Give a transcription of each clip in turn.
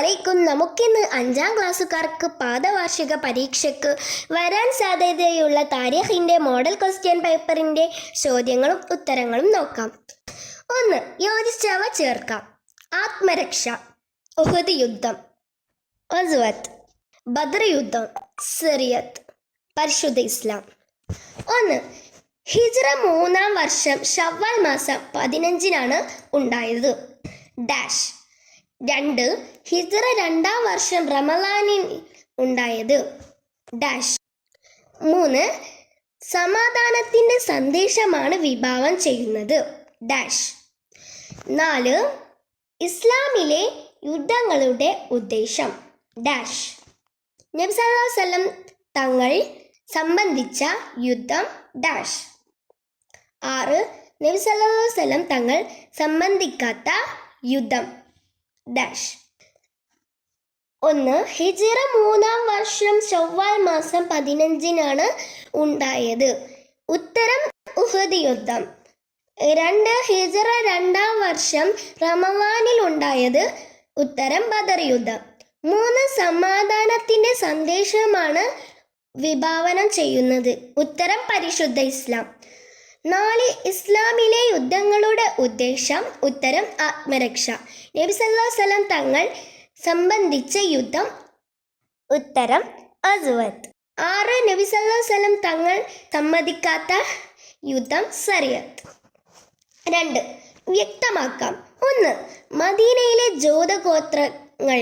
വലൈക്കും നമുക്കിന്ന് അഞ്ചാം ക്ലാസ്സുകാർക്ക് പാദവാർഷിക പരീക്ഷയ്ക്ക് വരാൻ സാധ്യതയുള്ള താരിഖിന്റെ മോഡൽ ക്വസ്റ്റ്യൻ പേപ്പറിന്റെ ചോദ്യങ്ങളും ഉത്തരങ്ങളും നോക്കാം. ഒന്ന് യോജിച്ചവ ചേർക്കാം. ആത്മരക്ഷ ഉഹദ് യുദ്ധം ഒസ്വത്ത് ബദർ യുദ്ധം സിറിയത്ത് പരിശുദ്ധ ഇസ്ലാം. ഒന്ന് ഹിജ്റ മൂന്നാം വർഷം ഷവ്വാൽ മാസം പതിനഞ്ചിനാണ് ഉണ്ടായത്. ഡാഷ് രണ്ട് ഹിജ്റ രണ്ടാം വർഷം റമലാനിൽ ഉണ്ടായത്. ഡാഷ്. മൂന്ന് സമാധാനത്തിന്റെ സന്ദേശമാണ് വിഭാവം ചെയ്യുന്നത്. ഡാഷ്. നാല് ഇസ്ലാമിലെ യുദ്ധങ്ങളുടെ ഉദ്ദേശം. ഡാഷ്. നബി സല്ലല്ലാഹു തങ്ങൾ സംബന്ധിച്ച യുദ്ധം ഡാഷ്. ആറ് നബി സല്ലല്ലാഹു തങ്ങൾ സംബന്ധിക്കാത്ത യുദ്ധം. ഡാഷ് ഒന്ന് ഹിജിറ മൂന്നാം വർഷം ചൊവ്വാൽ മാസം പതിനഞ്ചിനാണ് ഉണ്ടായത്. ഉത്തരം ഉഹദ് യുദ്ധം. രണ്ട് ഹിജറ രണ്ടാം വർഷം റമവാനിൽ ഉണ്ടായത്. ഉത്തരം ബദർ യുദ്ധം. മൂന്ന് സമാധാനത്തിന്റെ സന്ദേശമാണ് വിഭാവനം ചെയ്യുന്നത്. ഉത്തരം പരിശുദ്ധ ഇസ്ലാം. നാല് ഇസ്ലാമിലെ യുദ്ധങ്ങളുടെ ഉദ്ദേശം ഉത്തരം ആത്മരക്ഷ. നബി അലൈഹി വസല്ലം തങ്ങൾ സംബന്ധിച്ച യുദ്ധം ഉത്തരം അസ്വത് ആറ് നബി അലൈഹി വസല്ലം തങ്ങൾ സമ്മതിക്കാത്ത യുദ്ധം സറിയത്ത് രണ്ട് വ്യക്തമാക്കാം. ഒന്ന് മദീനയിലെ ജോതഗോത്രങ്ങൾ.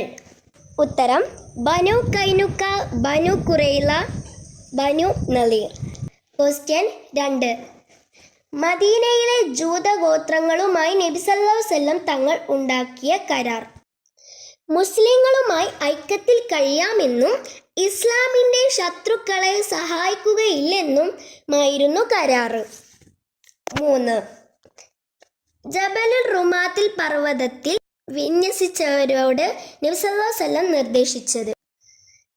ഉത്തരം ബനു കൈനുക്ക ബനു കുറൈല ബനു നളീർ. ക്വസ്റ്റ്യൻ രണ്ട് മദീനയിലെ ജൂതഗോത്രങ്ങളുമായി നബിസല്ലാസ്ല്ലം തങ്ങൾ ഉണ്ടാക്കിയ കരാർ. മുസ്ലിങ്ങളുമായി ഐക്യത്തിൽ കഴിയാമെന്നും ഇസ്ലാമിന്റെ ശത്രുക്കളെ സഹായിക്കുകയില്ലെന്നും ആയിരുന്നു കരാറ് മൂന്ന്. ജബലുൽ റുമാത്തിൽ പർവതത്തിൽ വിന്യസിച്ചവരോട് നബിസല്ലാസ്ല്ലം നിർദ്ദേശിച്ചത്.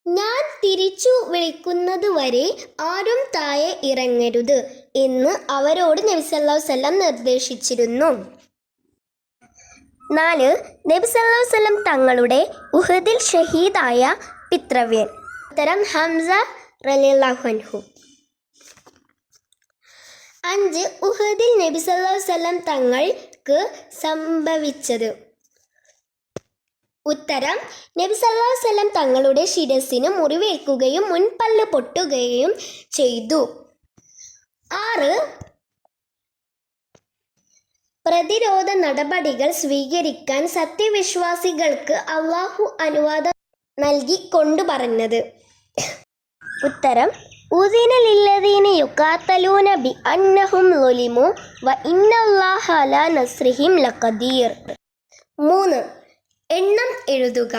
ഞാൻ തിരിച്ചു വിളിക്കുന്നത് വരെ ആരും താഴെ ഇറങ്ങരുത് എന്ന് അവരോട് നബി സല്ലല്ലാഹു അലൈഹി വസല്ലം നിർദ്ദേശിച്ചിരുന്നു. നാല് നബി സല്ലല്ലാഹു അലൈഹി വസല്ലം തങ്ങളുടെ ഉഹദിൽ ഷഹീദായ പിത്രവ്യൻ ഉത്തരം ഹംസ അൻഹു. അഞ്ച് ഉഹദിൽ നബി സല്ലല്ലാഹു അലൈഹി വസല്ലം തങ്ങൾക്ക് സംഭവിച്ചത്. ഉത്തരം നബി സല്ലല്ലാഹു അലൈഹി തങ്ങളുടെ ശിരസിന് മുറിവേൽക്കുകയും മുൻപല്ല് പൊട്ടുകയും ചെയ്തു. ആറ് പ്രതിരോധ നടപടികൾ സ്വീകരിക്കാൻ സത്യവിശ്വാസികൾക്ക് അള്ളാഹു അനുവാദം നൽകി കൊണ്ടു പറഞ്ഞത് ഉത്തരം ലില്ലദീന അന്നഹും വ ഇന്നല്ലാഹ ലഖദീർ. മൂന്ന് എണ്ണം എഴുതുക.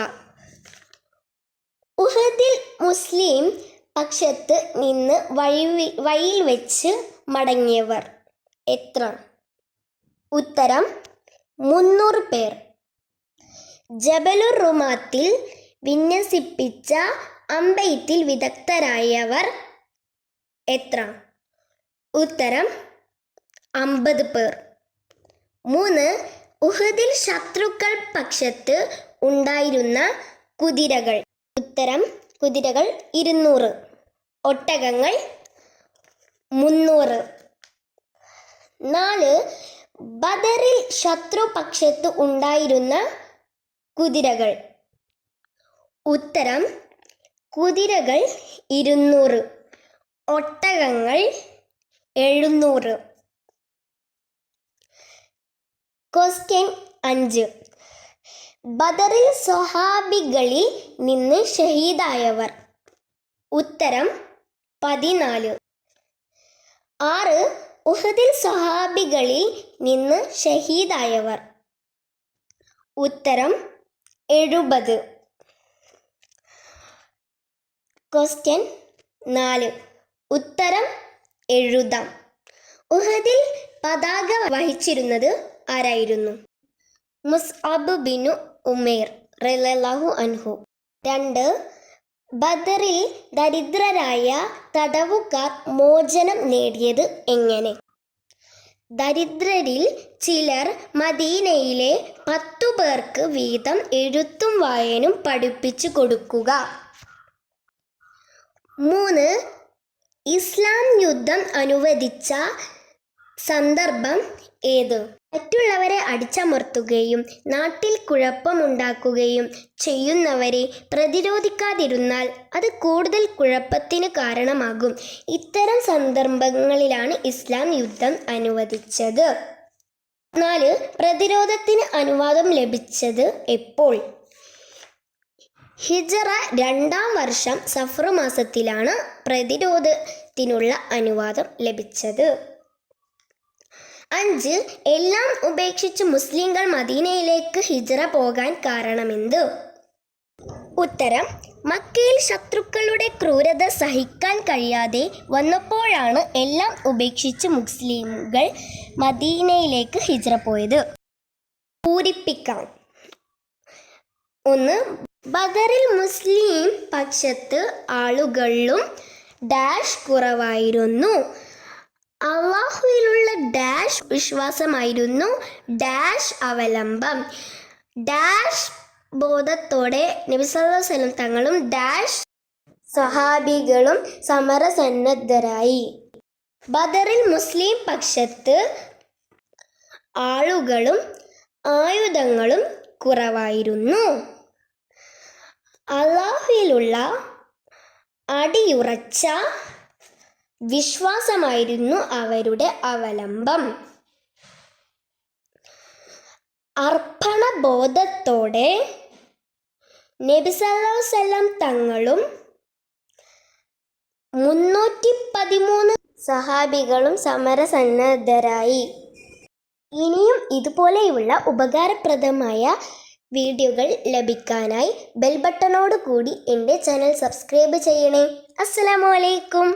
ഉഹദിൽ മുസ്ലിം പക്ഷത്ത് നിന്ന് വഴി വഴിയിൽ വെച്ച് മടങ്ങിയവർ. എത്ര? ഉത്തരം മുന്നൂറ് പേർ. ജബലുർ റുമാത്തിൽ വിന്യസിപ്പിച്ച അമ്പയത്തിൽ വിദഗ്ധരായവർ എത്ര? ഉത്തരം അമ്പത് പേർ. മൂന്ന് ഉഹദിൽ ശത്രുക്കൾ പക്ഷത്ത് ഉണ്ടായിരുന്ന കുതിരകൾ. ഉത്തരം കുതിരകൾ ഇരുന്നൂറ്. ഒട്ടകങ്ങൾ മുന്നൂറ്. നാല് ബദറിൽ ശത്രുപക്ഷത്ത് ഉണ്ടായിരുന്ന കുതിരകൾ. ഉത്തരം കുതിരകൾ ഇരുന്നൂറ്. ഒട്ടകങ്ങൾ എഴുന്നൂറ്. ക്വസ്റ്റ്യൻ അഞ്ച്. ബദറിൽ സ്വഹാബികളിൽ നിന്ന് ഷഹീദായവർ. ഉത്തരം പതിനാല്. ആറ് ഉഹദിൽ സ്വഹാബികളിൽ നിന്ന് ഷഹീദായവർ. ഉത്തരം എഴുപത്. ക്വസ്റ്റ്യൻ നാല്. ഉത്തരം എഴുതാം. ഉഹദിൽ പതാക വഹിച്ചിരുന്നത് ആരായിരുന്നു? മുസ്അബ് ബിനു ഉമേർ റലാഹു അൻഹു. രണ്ട് ബദറിൽ ദരിദ്രരായ തടവുകാർ മോചനം നേടിയത് എങ്ങനെ? ദരിദ്രരിൽ ചിലർ മദീനയിലെ പത്തു പേർക്ക് വീതം എഴുത്തും വായനും പഠിപ്പിച്ചു കൊടുക്കുക. മൂന്ന് ഇസ്ലാം യുദ്ധം അനുവദിച്ച സന്ദർഭം ഏത്? മറ്റുള്ളവരെ അടിച്ചമർത്തുകയും നാട്ടിൽ കുഴപ്പമുണ്ടാക്കുകയും ചെയ്യുന്നവരെ പ്രതിരോധിക്കാതിരുന്നാൽ അത് കൂടുതൽ കുഴപ്പത്തിന് കാരണമാകും. ഇത്തരം സന്ദർഭങ്ങളിലാണ് ഇസ്ലാം യുദ്ധം അനുവദിച്ചത്. നാല് പ്രതിരോധത്തിന് അനുവാദം ലഭിച്ചത് എപ്പോൾ? ഹിജറ രണ്ടാം വർഷം സഫർ മാസത്തിലാണ് പ്രതിരോധത്തിനുള്ള അനുവാദം ലഭിച്ചത്. അഞ്ച് എല്ലാം ഉപേക്ഷിച്ച് മുസ്ലിങ്ങൾ മദീനയിലേക്ക് ഹിജറ പോകാൻ കാരണമെന്ത്? ഉത്തരം മക്കയിൽ ശത്രുക്കളുടെ ക്രൂരത സഹിക്കാൻ കഴിയാതെ വന്നപ്പോഴാണ് എല്ലാം ഉപേക്ഷിച്ച് മുസ്ലിമുകൾ മദീനയിലേക്ക് ഹിജറ പോയത്. പൂരിപ്പിക്കാം. ഒന്ന് ബദറിൽ മുസ്ലിം പക്ഷത്ത് ആളുകളിലും ഡാഷ് കുറവായിരുന്നു. അള്ളാഹുവിലുള്ള ഡാഷ് വിശ്വാസമായിരുന്നു ഡാഷ് അവലംബം. ഡാഷ് ബോധത്തോടെ നബിസല്ലാസ്ലം തങ്ങളും ഡാഷ് സഹാബികളും സമരസന്നദ്ധരായി. ബദറിൽ മുസ്ലിം പക്ഷത്ത് ആളുകളും ആയുധങ്ങളും കുറവായിരുന്നു. അള്ളാഹുവിലുള്ള അടിയുറച്ച വിശ്വാസമായിരുന്നു അവരുടെ അവലംബം. അർപ്പണബോധത്തോടെ നബിസല്ലാസ്ല്ലാം തങ്ങളും മുന്നൂറ്റി പതിമൂന്ന് സഹാബികളും സമരസന്നദ്ധരായി. ഇനിയും ഇതുപോലെയുള്ള ഉപകാരപ്രദമായ വീഡിയോകൾ ലഭിക്കാനായി ബെൽ ബട്ടണോട് കൂടി എന്റെ ചാനൽ സബ്സ്ക്രൈബ് ചെയ്യണേ. അസ്സലാമു അലൈക്കും.